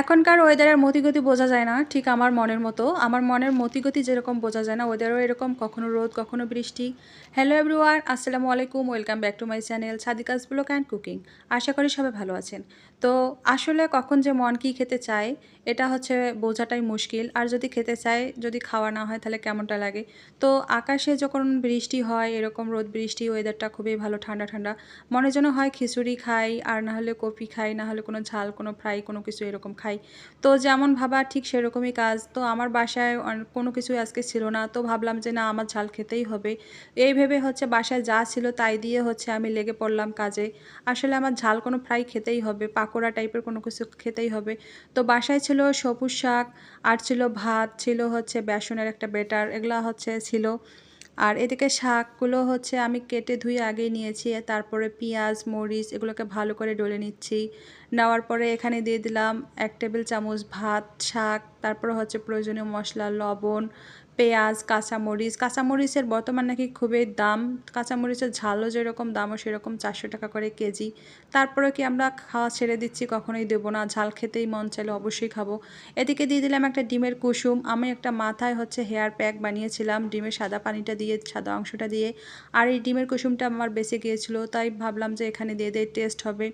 এখনকার ওয়েদারের মতিগতি বোঝা যায় না, ঠিক আমার মনের মতো। আমার মনের মতিগতি যেরকম বোঝা যায় না ওয়েদারও এরকম, কখনো রোদ, কখনো বৃষ্টি। হ্যালো এভরিওয়ান আসসালামু আলাইকুম welcome back to my channel Sadika's blog and cooking আশা করি সবাই ভালো আছেন। তো আসলে কখন যে মন কি খেতে চায়, এটা হচ্ছে বোঝাটাই মুশকিল। আর যদি খেতে চায়, যদি খাওয়া না হয়, তাহলে কেমনটা লাগে? তো আকাশে যখন বৃষ্টি হয়, এরকম রোদ, বৃষ্টি ওয়েদারটা খুবই ভালো, ঠান্ডা ঠান্ডা। মনে যেন হয় খিচুড়ি খাই, আর না হলে কফি খাই, না হলে কোনো ঝাল, কোনো ফ্রাই কোনো কিছু এরকম খাই। তো যেমন ভাবা ঠিক সেরকমই কাজ। তো আমার বাসায় কোনো কিছুই আজকে ছিল না। তো ভাবলাম যে না, আমার ঝাল খেতেই হবে। এই ভেবে হচ্ছে বাসায় যা ছিল তাই দিয়ে হচ্ছে আমি লেগে পড়লাম কাজে। আসলে আমার ঝাল কোনো ফ্রাই খেতেই হবে। পাকোড়া টাইপের কোনো কিছু খেতেই হবে। তো বাসায় ছিল সবুজ শাক, আর ছিল ভাত, ছিল হচ্ছে বেসনের একটা বেটার এগুলা হচ্ছে ছিল। আর এদিকে শাকগুলো হচ্ছে আমি কেটে ধুয়ে আগেই নিয়েছি, তারপরে পেঁয়াজ, মরিচ এগুলোকে ভালো করে ডলে নিচ্ছি। নেওয়ার পরে এখানে দিয়ে দিলাম এক টেবিল চামচ ভাত, শাক, তারপরে হচ্ছে প্রয়োজনীয় মশলা, লবণ পেঁয়াজ, কাঁচামরিচ, কাঁচামরিচের বর্তমান নাকি খুবই দাম। কাঁচামরিচের ঝালও যেরকম দামও সেরকম চারশো টাকা করে কেজি। তারপরে কি আমরা খাওয়া ছেড়ে দিচ্ছি, কখনোই দেবো না। ঝাল খেতেই মন চাইলে, অবশ্যই খাব। এদিকে দিয়ে দিলাম একটা ডিমের কুসুম। আমি একটা মাথায় হচ্ছে হেয়ার প্যাক বানিয়েছিলাম। ডিমের সাদা পানিটা দিয়ে, সাদা অংশটা দিয়ে। আর এই ডিমের কুসুমটা আমার বেঁচে গিয়েছিল, তাই ভাবলাম যে এখানে দিয়ে দিয়ে টেস্ট হবে।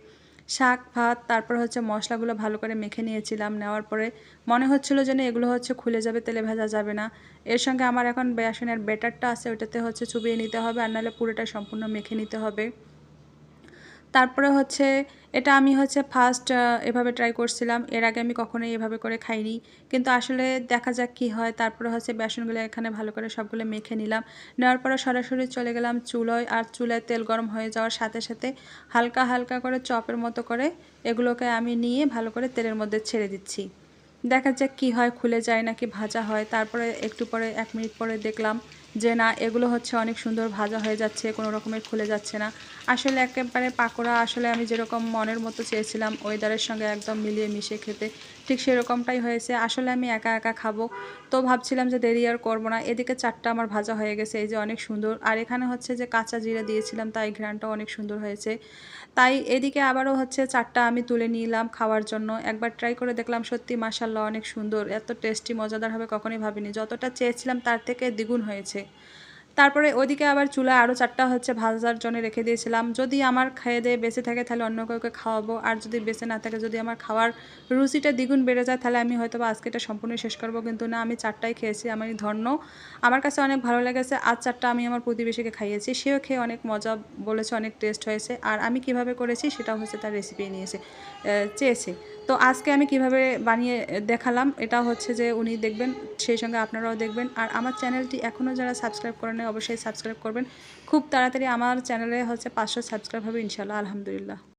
শাক, ভাত, তারপর হচ্ছে মশলাগুলো ভালো করে মেখে নিয়েছিলাম, নেওয়ার পরে মনে হচ্ছিল যেন এগুলো হচ্ছে খুলে যাবে, তেলে ভাজা যাবে না। এর সঙ্গে আমার এখন বেসনের বেটারটা আছে, ওটাতে হচ্ছে চুবিয়ে নিতে হবে, আর নাহলে পুরোটা সম্পূর্ণ মেখে নিতে হবে। তারপরে হচ্ছে এটা আমি হচ্ছে ফার্স্ট এভাবে ট্রাই করছিলাম। এর আগে আমি কখনোই এভাবে করে খাইনি। কিন্তু আসলে দেখা যাক কি হয়। তারপরে হচ্ছে বেসনগুলো এখানে ভালো করে সবগুলো মেখে নিলাম। নেওয়ার পরে সরাসরি চলে গেলাম চুলোয়। আর চুলায় তেল গরম হয়ে যাওয়ার সাথে সাথে হালকা হালকা করে চপের মতো করে এগুলোকে আমি নিয়ে ভালো করে তেলের মধ্যে ছেড়ে দিচ্ছি। দেখা যাক কি হয়। খুলে যায় নাকি ভাজা হয়। তারপরে একটু পরে, এক মিনিট পরে দেখলাম যে না, এগুলো হচ্ছে অনেক সুন্দর ভাজা হয়ে যাচ্ছে, কোনো রকমের খুলে যাচ্ছে না। আসলে একেবারে পাকোড়া আসলে আমি যেরকম মনের মতো চেয়েছিলাম, ওয়েদারের সঙ্গে একদম মিলিয়ে মিশে খেতে, ঠিক সেরকমটাই হয়েছে। আসলে আমি একা একা খাব, তো ভাবছিলাম যে দেরি আর করব না। এদিকে চারটা আমার ভাজা হয়ে গেছে, এই যে অনেক সুন্দর। আর এখানে হচ্ছে যে কাঁচা জিরা দিয়েছিলাম, তাই ঘ্রানটাও অনেক সুন্দর হয়েছে। তাই এদিকে আবারও হচ্ছে চারটা আমি তুলে নিলাম খাওয়ার জন্য। একবার ট্রাই করে দেখলাম, সত্যি মাসাল্লাহ অনেক সুন্দর, এত টেস্টি, মজাদার হবে, কখনই ভাবিনি। যতটা চেয়েছিলাম তার থেকে দ্বিগুণ হয়েছে। তারপরে ওদিকে আবার চুলা আরও চারটা হচ্ছে ভাজার জন্য রেখে দিয়েছিলাম। যদি আমার খেয়ে দিয়ে বেঁচে থাকে তাহলে অন্য কাউকে খাওয়াবো। আর যদি বেঁচে না থাকে, যদি আমার খাওয়ার রুচিটা দ্বিগুণ বেড়ে যায়, তাহলে আমি হয়তো আজকে এটা সম্পূর্ণ শেষ করব। কিন্তু না, আমি চারটাই খেয়েছি, আমি ধন্য। আমার কাছে অনেক ভালো লেগেছে আর চারটা আমি আমার প্রতিবেশীকে খাইয়েছি। সেও খেয়ে অনেক মজা বলেছে, অনেক টেস্ট হয়েছে। আর আমি কীভাবে করেছি সেটাও হচ্ছে তার রেসিপি নিয়েছে চেয়েছে। তো আজকে আমি কীভাবে বানিয়ে দেখালাম, এটা হচ্ছে যে উনি দেখবেন, সেই সঙ্গে আপনারাও দেখবেন। আর আমার চ্যানেলটি এখনও যারা সাবস্ক্রাইব করেন অবশ্যই সাবস্ক্রাইব করবেন। খুব তাড়াতাড়ি আমার চ্যানেলে হচ্ছে পাঁচশো সাবস্ক্রাইব হবে ইনশাল্লাহ আলহামদুলিল্লাহ।